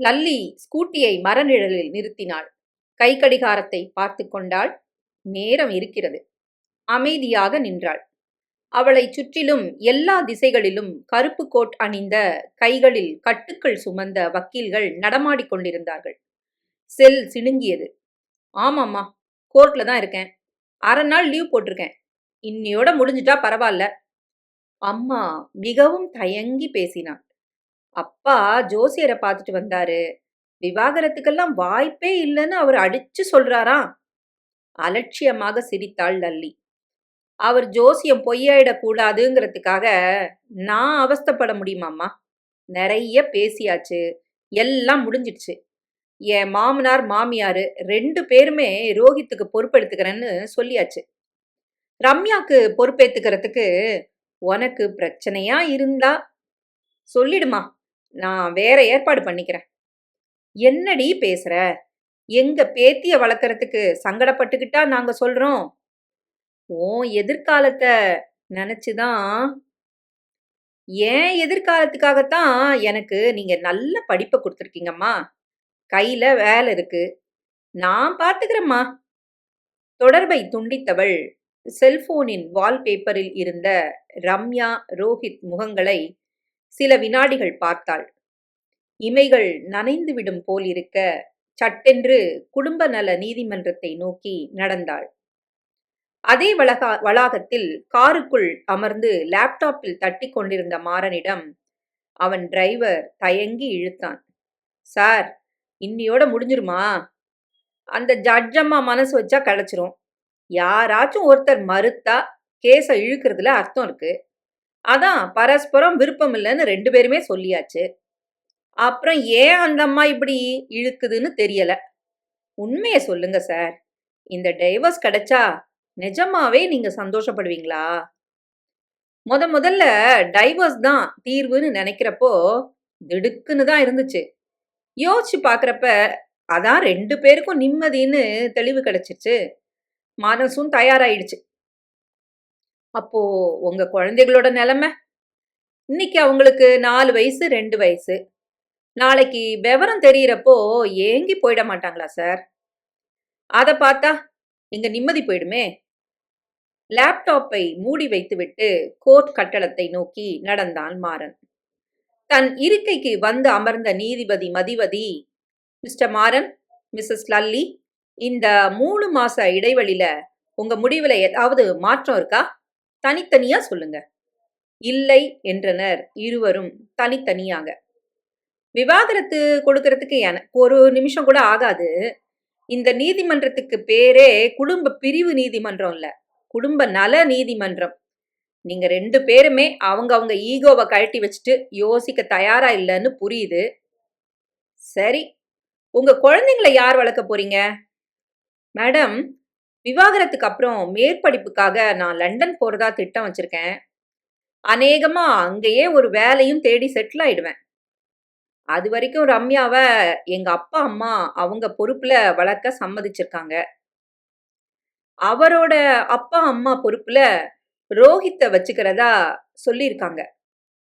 லல்லி ஸ்கூட்டியை மரநிழலில் நிறுத்தினாள். கை கடிகாரத்தை பார்த்து கொண்டாள். நேரம் இருக்கிறது. அமைதியாக நின்றாள். அவளைச் சுற்றிலும் எல்லா திசைகளிலும் கருப்பு கோட் அணிந்த கைகளில் கட்டுக்கள் சுமந்த வக்கீல்கள் நடமாடிக் கொண்டிருந்தார்கள். செல் சிணுங்கியது ஆமாம்மா கோர்ட்ல தான் இருக்கேன். அரை நாள் லீவ் போட்டிருக்கேன். இன்னையோட முடிஞ்சிட்டா பரவாயில்ல அம்மா மிகவும் தயங்கி பேசினான் அப்பா ஜோசியரை பார்த்துட்டு வந்தாரு. விவாகரத்துக்கெல்லாம் வாய்ப்பே இல்லைன்னு அவர் அடிச்சு சொல்றாராம் அலட்சியமாக சிரித்தாள் லல்லி. அவர் ஜோசியம் பொய்யாயிடக்கூடாதுங்கிறதுக்காக நான் அவஸ்தைப்பட முடியுமாம்மா? நிறைய பேசியாச்சு. எல்லாம் முடிஞ்சிடுச்சு. என் மாமனார் மாமியார் ரெண்டு பேருமே ரோஹித்துக்கு பொறுப்பெடுத்துக்கிறேன்னு சொல்லியாச்சு. ரம்யாக்கு பொறுப்பேத்துக்கிறதுக்கு உனக்கு பிரச்சனையா இருந்தா? சொல்லிடுமா. நான் வேற ஏற்பாடு பண்ணிக்கிறேன். என்னடி பேசுற? எங்க பேத்திய வளர்க்கறதுக்கு சங்கடப்பட்டுக்கிட்டா நாங்க சொல்றோம். உன் எதிர்காலத்தை நினைச்சுதான் ஏன் எதிர்காலத்துக்காகத்தான் எனக்கு நீங்க நல்ல படிப்பை கொடுத்துருக்கீங்கம்மா. கையில வேலை இருக்கு. நான் பார்த்துக்கிறேம்மா தொடர்பை துண்டித்தவள் செல்போனின் வால்பேப்பரில் இருந்த ரம்யா ரோஹித் முகங்களை சில வினாடிகள் பார்த்தாள். இமைகள் நனைந்துவிடும் போல் இருக்க சட்டென்று குடும்ப நல நீதிமன்றத்தை நோக்கி நடந்தாள். அதே வளகா வளாகத்தில் காருக்குள் அமர்ந்து லேப்டாப்பில் தட்டி கொண்டிருந்த மாறனிடம் அவன் டிரைவர் தயங்கி இழுத்தான். சார் இன்னியோட முடிஞ்சிருமா? அந்த ஜட்ஜம்மா மனசு வச்சா கிடைச்சிரும் யாராச்சும் ஒருத்தர் மறுத்தா கேஸை இழுக்கிறதுல அர்த்தம் இருக்கு. அதான் பரஸ்பரம் விருப்பம் இல்லைன்னு ரெண்டு பேருமே சொல்லியாச்சு. அப்புறம் ஏன் அந்த அம்மா இப்படி இழுக்குதுன்னு தெரியல. உண்மையை சொல்லுங்க சார். இந்த டைவர்ஸ் கிடைச்சா நிஜமாவே நீங்க சந்தோஷப்படுவீங்களா? முத முதல்ல டைவர்ஸ் தான் தீர்வுன்னு நினைக்கிறப்போ திடுக்குன்னு தான் இருந்துச்சு. யோசிச்சு பார்க்குறப்ப அதான் ரெண்டு பேருக்கும் நிம்மதின்னு தெளிவு கிடைச்சிச்சு மனசும் தயாராயிடுச்சு. அப்போ உங்க குழந்தைகளோட நிலைமை? இன்னைக்கு அவங்களுக்கு நாலு வயசு ரெண்டு வயசு. நாளைக்கு விவரம் தெரியறப்போ ஏங்கி போயிட மாட்டாங்களா சார் அதை பார்த்தா இங்க நிம்மதி போயிடுமே. லேப்டாப்பை மூடி வைத்துவிட்டு கோர்ட் கட்டடத்தை நோக்கி நடந்தான் மாறன். தன் இருக்கைக்கு வந்து அமர்ந்த நீதிபதி மதிவதி மிஸ்டர் மாறன் மிஸ்ஸஸ் லல்லி இந்த மூணு மாச இடைவெளியில உங்க முடிவுல ஏதாவது மாற்றம் இருக்கா? தனித்தனியா சொல்லுங்க. இல்லை என்றனர் இருவரும் தனித்தனியாக. விவாகரத்து கொடுக்கறதுக்கு எனக்கு ஒரு நிமிஷம் கூட ஆகாது. இந்த நீதிமன்றத்துக்கு பேரே குடும்ப பிரிவு நீதிமன்றம் இல்ல. குடும்ப நல நீதிமன்றம். நீங்க ரெண்டு பேருமே அவங்க அவங்க ஈகோவை கழட்டி வச்சுட்டு யோசிக்க தயாரா இல்லைன்னு புரியுது. சரி உங்க குழந்தைங்களை யார் வளர்க்க போறீங்க? மேடம் விவாகரத்துக்கு அப்புறம் மேற்படிப்புக்காக நான் லண்டன் போறதா திட்டம் வச்சிருக்கேன். அநேகமா அங்கேயே ஒரு வேலையும் தேடி செட்டில் ஆயிடுவேன். அது வரைக்கும் ரம்யாவை எங்க அப்பா அம்மா அவங்க பொறுப்புல வளர்க்க சம்மதிச்சிருக்காங்க. அவரோட அப்பா அம்மா பொறுப்புல ரோஹித்தை வச்சுக்கிறதா சொல்லியிருக்காங்க.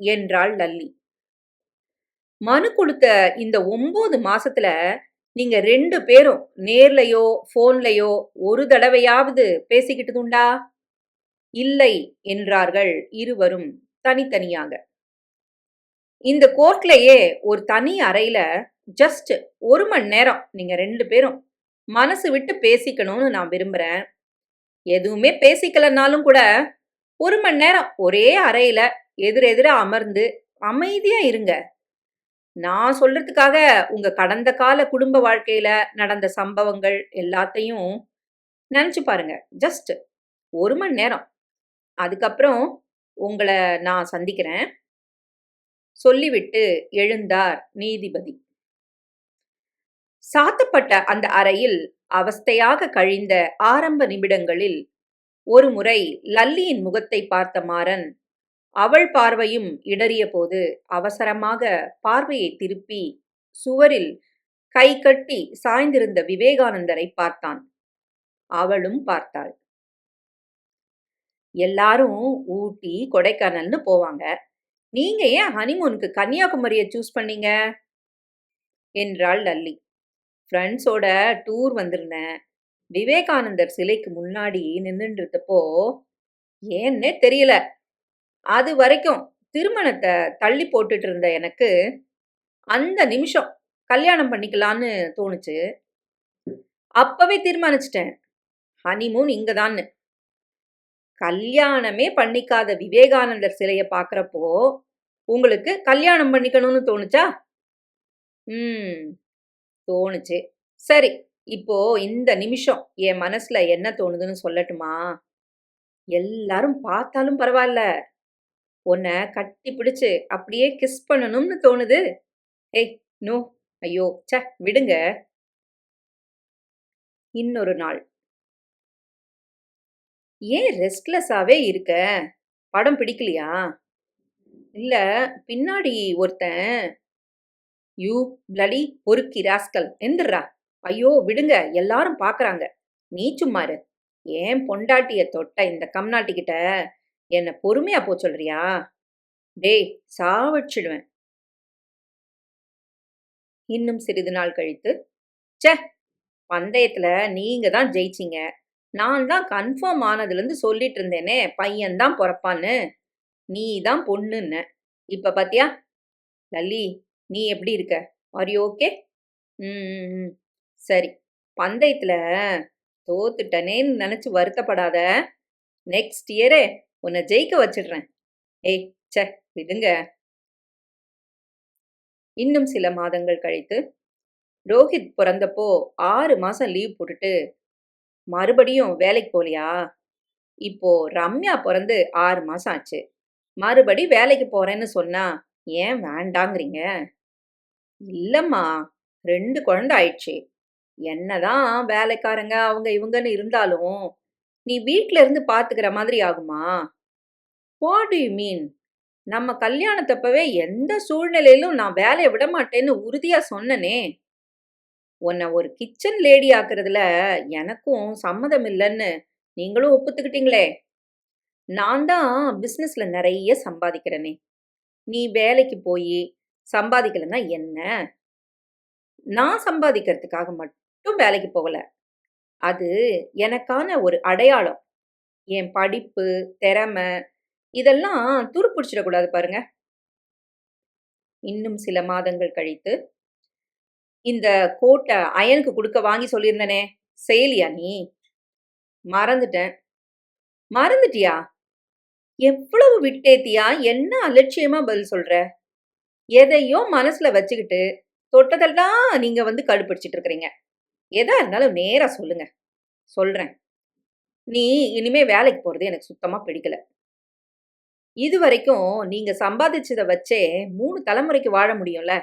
என்றாள் லல்லி. மனு கொடுத்த இந்த ஒன்பது மாசத்துல நீங்க ரெண்டு பேரும் நேர்லயோ போன்லயோ ஒரு தடவையாவது பேசிக்கிட்டதுண்டா? இல்லை என்றார்கள் இருவரும் தனித்தனியாக. இந்த கோர்ட்லயே ஒரு தனி அறையில ஜஸ்ட் ஒரு மணி நேரம் நீங்க ரெண்டு பேரும் மனசு விட்டு பேசிக்கணும்னு நான் விரும்புறேன். எதுவுமே பேசிக்கலனாலும் கூட ஒரு மணி நேரம் ஒரே அறையில எதிரெதிர அமர்ந்து அமைதியா இருங்க. நான் சொல்றதுக்காக உங்க கடந்த கால குடும்ப வாழ்க்கையில நடந்த சம்பவங்கள் எல்லாத்தையும் நினைச்சு பாருங்க. ஜஸ்ட் ஒரு மணி நேரம். அதுக்கப்புறம் உங்களை நான் சந்திக்கிறேன். சொல்லிவிட்டு எழுந்தார் நீதிபதி. சாத்தப்பட்ட அந்த அறையில் அவஸ்தையாக கழிந்த ஆரம்ப நிமிடங்களில் ஒரு முறை லல்லியின் முகத்தை பார்த்த மாறன் அவள் பார்வையும் இடறிய போது அவசரமாக பார்வையை திருப்பி சுவரில் கை கட்டி சாய்ந்திருந்த விவேகானந்தரை பார்த்தான். அவளும் பார்த்தாள். எல்லாரும் ஊட்டி கொடைக்கானல்னு போவாங்க. நீங்க ஏன் ஹனிமூனுக்கு கன்னியாகுமரியை சூஸ் பண்ணீங்க? என்றாள் லல்லி. ஃப்ரெண்ட்ஸோட டூர் வந்திருந்தேன். விவேகானந்தர் சிலைக்கு முன்னாடி நின்றுட்டு இருந்தப்போ ஏன்னே தெரியல. அது வரைக்கும் திருமணத்தை தள்ளி போட்டுட்டு இருந்த எனக்கு அந்த நிமிஷம் கல்யாணம் பண்ணிக்கலான்னு தோணுச்சு. அப்பவே தீர்மானிச்சிட்டேன். ஹனிமூன் இங்கதான்னு. கல்யாணமே பண்ணிக்காத விவேகானந்தர் சிலையை பார்க்குறப்போ உங்களுக்கு கல்யாணம் பண்ணிக்கணும்னு தோணுச்சா? ம் தோணுச்சு. சரி இப்போ இந்த நிமிஷம் என் மனசுல என்ன தோணுதுன்னு சொல்லட்டுமா? எல்லாரும் பார்த்தாலும் பரவாயில்ல. உன்னை கட்டி பிடிச்சு அப்படியே கிஸ் பண்ணணும்னு தோணுது. ஏய் நோ ஐயோ ச்சே விடுங்க. இன்னொரு நாள். ஏன் ரெஸ்ட்லெஸ்ஸாவே இருக்க? படம் பிடிக்கலையா? இல்ல பின்னாடி ஒருத்தன் யூ பிளடி பொறுக்கி ராஸ்கல் எந்திரா ஐயோ விடுங்க எல்லாரும் பாக்குறாங்க. நீ சும்மாரு ஏன் பொண்டாட்டிய தொட்ட இந்த கம்நாட்டிக்கிட்ட என்ன பொறுமையா போ சொல்றியா? டேய் சாவடிச்சிடுவேன். இன்னும் சிறிது நாள் கழித்து ச்சே பந்தயத்துல நீங்க தான் ஜெயிச்சீங்க. நான் தான் கன்ஃபார்ம் ஆனதுலேருந்து சொல்லிட்டு இருந்தேனே பையன்தான் பிறப்பான்னு. நீ தான் பொண்ணுன்ன. இப்ப பாத்தியா? லல்லி நீ எப்படி இருக்க? ஆர் யூ ஓகே ம் சரி பந்தயத்துல தோத்துட்டனேன்னு நினைச்சு வருத்தப்படாத. நெக்ஸ்ட் இயரே உன்னை ஜெயிக்க வச்சிடுறேன். ஏய் ச்சே விடுங்க. இன்னும் சில மாதங்கள் கழித்து ரோஹித் பிறந்தப்போ ஆறு மாசம் லீவ் போட்டுட்டு மறுபடியும் வேலைக்கு போலியா இப்போ ரம்யா பிறந்து ஆறு மாசம் ஆச்சு. மறுபடி வேலைக்கு போறேன்னு சொன்னா ஏன் வேண்டாங்கிறீங்க? இல்லம்மா ரெண்டு குழந்தை ஆயிடுச்சு. என்னதான் வேலைக்காரங்க அவங்க இவங்கன்னு இருந்தாலும் நீ வீட்ல இருந்து பாத்துக்கிற மாதிரி ஆகுமா? வாட் யூ மீன் நம்ம கல்யாணத்தப்பவே எந்த சூழ்நிலையிலும் நான் வேலையை விட மாட்டேன்னு உறுதியா சொன்னனே. உன்னை ஒரு கிச்சன் லேடி ஆக்குறதுல எனக்கும் சம்மதம் இல்லைன்னு நீங்களும் ஒப்புத்துக்கிட்டீங்களே. நான் தான் பிஸ்னஸ்ல நிறைய சம்பாதிக்கிறேனே. நீ வேலைக்கு போய் சம்பாதிக்கலைன்னா என்ன? நான் சம்பாதிக்கிறதுக்காக மட்டும் வேலைக்கு போகல. அது எனக்கான ஒரு அடையாளம். என் படிப்பு திறமை இதெல்லாம் துருப்பிடிச்சிடக்கூடாது பாருங்க. இன்னும் சில மாதங்கள் கழித்து இந்த கோட்டை அயனுக்கு கொடுக்க வாங்கி சொல்லியிருந்தனே செயலியா நீ? மறந்துட்டேன். மறந்துட்டியா? எவ்வளவு விட்டேத்தியா? என்ன அலட்சியமா பதில் சொல்ற? எதையோ மனசுல வச்சுக்கிட்டு தொட்டதெல்லாம் நீங்க வந்து கடுப்பிடிச்சிட்டு இருக்கிறீங்க. எதா இருந்தாலும் நேரா சொல்லுங்க. சொல்றேன். நீ இனிமே வேலைக்கு போறது எனக்கு சுத்தமா பிடிக்கல. இது வரைக்கும் நீங்கள் சம்பாதிச்சதை வச்சே மூணு தலைமுறைக்கு வாழ முடியும்ல?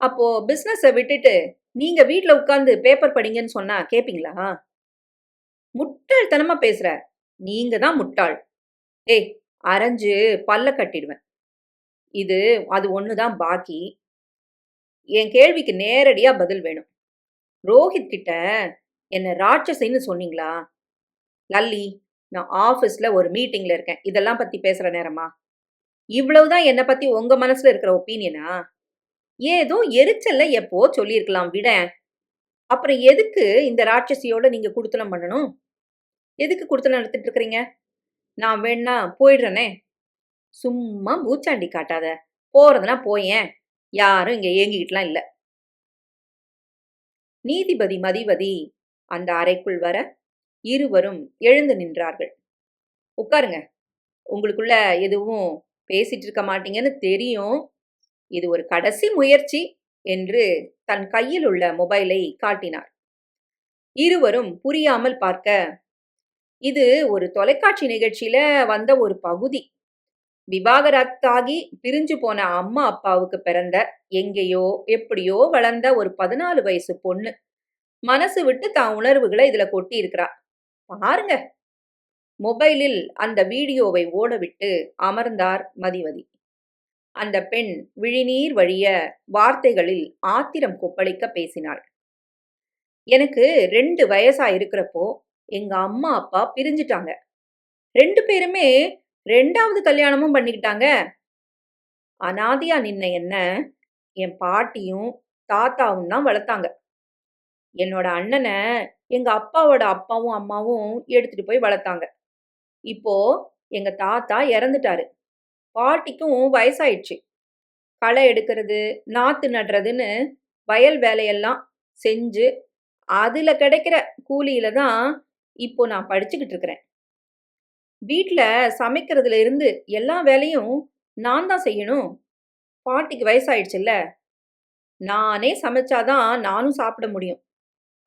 அப்போ பிஸ்னஸை விட்டுட்டு நீங்கள் வீட்டில் உட்காந்து பேப்பர் படிங்கன்னு சொன்னா கேட்பீங்களா முட்டாள்தனமாக பேசுகிற நீங்கள் தான் முட்டாள். ஏய் அரைஞ்சு பல்ல கட்டிடுவேன். இது அது ஒன்று தான் பாக்கி. என் கேள்விக்கு நேரடியாக பதில் வேணும். ரோஹித் கிட்ட என்னை ராட்சசின்னு சொன்னீங்களா? லல்லி நான் ஆஃபீஸில் ஒரு மீட்டிங்கில் இருக்கேன். இதெல்லாம் பற்றி பேசுகிற நேரமா? இவ்வளவுதான் என்னை பற்றி உங்கள் மனசில் இருக்கிற ஒப்பீனியனா ஏதோ எரிச்சல்ல எப்போ சொல்லியிருக்கலாம் விட? அப்புறம் எதுக்கு இந்த ராட்சசியோட நீங்கள் குடுத்தனம் பண்ணணும்? எதுக்கு குடுத்தனம் நடத்திட்டு இருக்கிறீங்க? நான் வேணா போயிடுறேனே. சும்மா பூச்சாண்டி காட்டாத. போறதுனா போயேன். யாரும் இங்க ஏங்கிக்கிட்டுலாம் இல்லை. நீதிபதி மதிபதி அந்த அறைக்குள் வர இருவரும் எழுந்து நின்றார்கள். உட்காருங்க. உங்களுக்குள்ள எதுவும் பேசிட்டு இருக்க மாட்டீங்கன்னு தெரியும். இது ஒரு கடைசி முயற்சி என்று தன் கையில் உள்ள மொபைலை காட்டினார். இருவரும் புரியாமல் பார்க்க இது ஒரு தொலைக்காட்சி நிகழ்ச்சியில வந்த ஒரு பகுதி. விவாகரத்தாகி பிரிஞ்சு போன அம்மா அப்பாவுக்கு பிறந்த எங்கேயோ எப்படியோ வளர்ந்த ஒரு பதினாலு வயசு பொண்ணு. மனசு விட்டு தான் உணர்வுகளை இதுல கொட்டி இருக்கிறா பாருங்க. மொபைலில் அந்த வீடியோவை ஓடவிட்டு அமர்ந்தார் மதிவதி. அந்த பெண் விழிநீர் வழிய வார்த்தைகளில் ஆத்திரம் கொப்பளிக்க பேசினாள். எனக்கு ரெண்டு வயசா இருக்கிறப்போ எங்க அம்மா அப்பா பிரிஞ்சிட்டாங்க. ரெண்டு பேருமே ரெண்டாவது கல்யாணமும் பண்ணிக்கிட்டாங்க. அனாதியா நின்ன என்ன என் பாட்டியும் தாத்தாவும் தான் வளர்த்தாங்க. என்னோட அண்ணனை எங்கள் அப்பாவோட அப்பாவும், அம்மாவும் எடுத்துகிட்டு போய் வளர்த்தாங்க. இப்போ எங்கள் தாத்தா இறந்துட்டாரு. பாட்டிக்கும் வயசாயிடுச்சு. களை எடுக்கிறது, நாற்று நடுறதுன்னு வயல் வேலையெல்லாம் செஞ்சு, அதில் கிடைக்கிற கூலியில தான் இப்போ நான் படிச்சுக்கிட்டு இருக்கிறேன். வீட்டில் சமைக்கிறதுல இருந்து எல்லா வேலையும் நான் தான் செய்யணும். பாட்டிக்கு வயசாயிடுச்சுல்ல. நானே சமைச்சா தான் நானும் சாப்பிட முடியும்.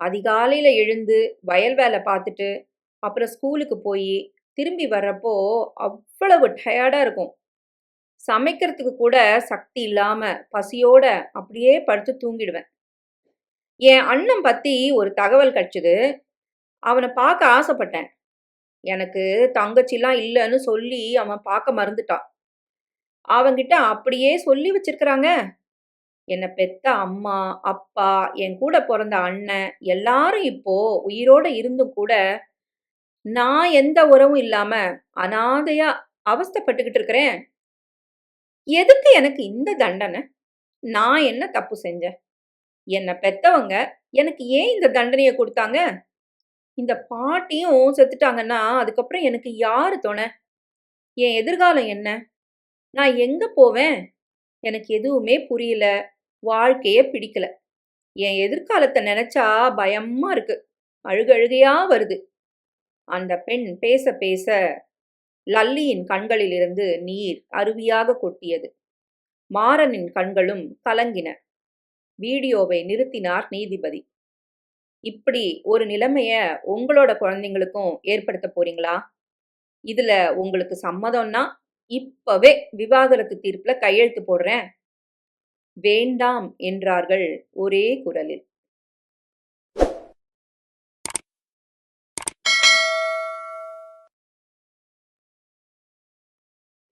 அதிகாலையில் எழுந்து வயல் வேலை பார்த்துட்டு, அப்புறம் ஸ்கூலுக்கு போய் திரும்பி வர்றப்போ அவ்வளவு டயர்டாக இருக்கும். சமைக்கிறதுக்கு கூட சக்தி இல்லாமல் பசியோட அப்படியே படுத்து தூங்கிடுவேன். என் அண்ணன் பற்றி ஒரு தகவல் கிடச்சிது அவனை பார்க்க ஆசைப்பட்டேன். எனக்கு தங்கச்சிலாம் இல்லைன்னு சொல்லி அவன் பார்க்க மறந்துட்டான் அவங்கிட்ட அப்படியே சொல்லி வச்சிருக்கிறாங்க. என்னை பெத்த அம்மா, அப்பா, என் கூட பிறந்த அண்ணன் எல்லாரும் இப்போ உயிரோட இருந்தும் கூட, நான் எந்த உறவும் இல்லாம அனாதையா அவஸ்தைப்பட்டுக்கிட்டு இருக்கிறேன். எதுக்கு எனக்கு இந்த தண்டனை? நான் என்ன தப்பு செஞ்சேன்? என்னை பெத்தவங்க எனக்கு ஏன் இந்த தண்டனையை கொடுத்தாங்க இந்த பாட்டியும் செத்துட்டாங்கன்னா, அதுக்கப்புறம் எனக்கு யாரு துணை? என் எதிர்காலம் என்ன? நான் எங்க போவேன்? எனக்கு எதுவுமே புரியல. வாழ்க்கையே பிடிக்கல. என் எதிர்காலத்தை நினைச்சா பயமா இருக்கு. அழுகழுகையா வருது. அந்த பெண் பேச பேச லல்லியின் கண்களிலிருந்து நீர் அருவியாக கொட்டியது. மாறனின் கண்களும் கலங்கின. வீடியோவை நிறுத்தினார் நீதிபதி. இப்படி ஒரு நிலைமைய உங்களோட குழந்தைங்களுக்கும் ஏற்படுத்தப் போறீங்களா? இதுல உங்களுக்கு சம்மதம்னா, இப்பவே விவாகரத்து தீர்ப்புல கையெழுத்து போடுறேன். வேண்டாம் என்றார்கள் ஒரே குரலில்.